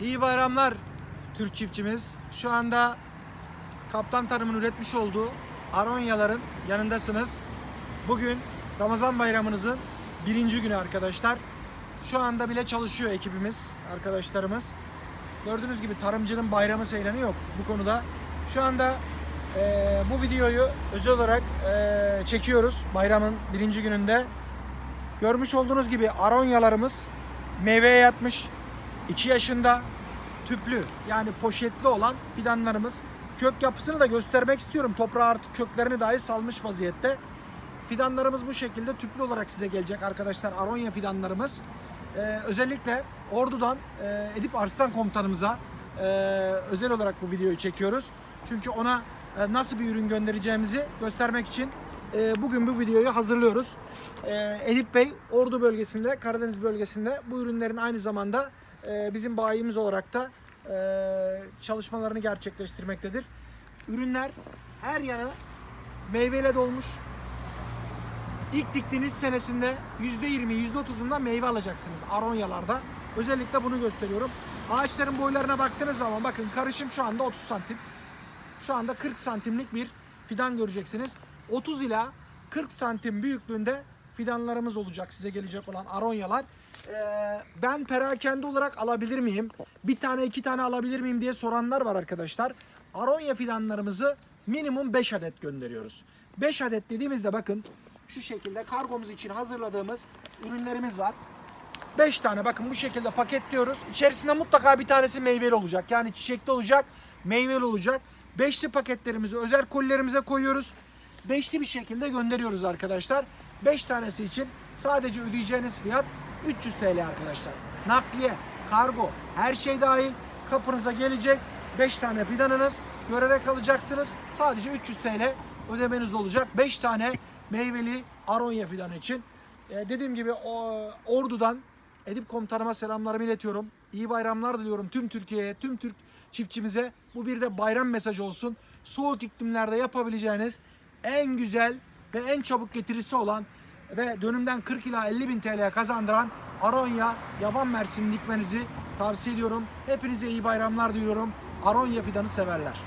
İyi bayramlar Türk çiftçimiz. Şu anda Kaptan Tarım'ın üretmiş olduğu Aronyaların yanındasınız. Bugün Ramazan bayramınızın birinci günü arkadaşlar. Şu anda bile çalışıyor ekibimiz, arkadaşlarımız. Gördüğünüz gibi tarımcının bayramı seylanı yok bu konuda. Şu anda eee, bu videoyu özel olarak eee, çekiyoruz bayramın birinci gününde. Görmüş olduğunuz gibi aronyalarımız meyveye yatmış. 2 yaşında tüplü yani poşetli olan fidanlarımız. Kök yapısını da göstermek istiyorum. Toprağa artık köklerini dahi salmış vaziyette. Fidanlarımız bu şekilde tüplü olarak size gelecek arkadaşlar. Aronya fidanlarımız. Ee, özellikle Ordu'dan e, Edip Arslan komutanımıza e, özel olarak bu videoyu çekiyoruz. Çünkü ona e, nasıl bir ürün göndereceğimizi göstermek için e, bugün bu videoyu hazırlıyoruz. E, Edip Bey Ordu bölgesinde, Karadeniz bölgesinde bu ürünlerin aynı zamanda e, bizim bayimiz olarak da e, çalışmalarını gerçekleştirmektedir. Ürünler her yanı meyveyle dolmuş. İlk diktiğiniz senesinde %20, %30'undan meyve alacaksınız aronyalarda. Özellikle bunu gösteriyorum. Ağaçların boylarına baktığınız zaman bakın karışım şu anda 30 santim. Şu anda 40 santimlik bir fidan göreceksiniz. 30 ila 40 santim büyüklüğünde fidanlarımız olacak size gelecek olan aronyalar. Ee, ben perakende olarak alabilir miyim? Bir tane iki tane alabilir miyim diye soranlar var arkadaşlar. Aronya fidanlarımızı minimum 5 adet gönderiyoruz. 5 adet dediğimizde bakın şu şekilde kargomuz için hazırladığımız ürünlerimiz var. 5 tane bakın bu şekilde paketliyoruz. İçerisinde mutlaka bir tanesi meyveli olacak. Yani çiçekli olacak, meyveli olacak. Beşli paketlerimizi özel kolilerimize koyuyoruz. Beşli bir şekilde gönderiyoruz arkadaşlar. 5 tanesi için sadece ödeyeceğiniz fiyat 300 TL arkadaşlar. Nakliye, kargo, her şey dahil kapınıza gelecek. 5 tane fidanınız görerek alacaksınız. Sadece 300 TL ödemeniz olacak. 5 tane meyveli aronya fidanı için. Ee, dediğim gibi o, Ordu'dan Edip komutanıma selamlarımı iletiyorum. İyi bayramlar diliyorum tüm Türkiye'ye, tüm Türk çiftçimize. Bu bir de bayram mesajı olsun. Soğuk iklimlerde yapabileceğiniz en güzel ve en çabuk getirisi olan ve dönümden 40 ila 50 bin TL kazandıran Aronya yaban mersini dikmenizi tavsiye ediyorum. Hepinize iyi bayramlar diliyorum. Aronya fidanı severler.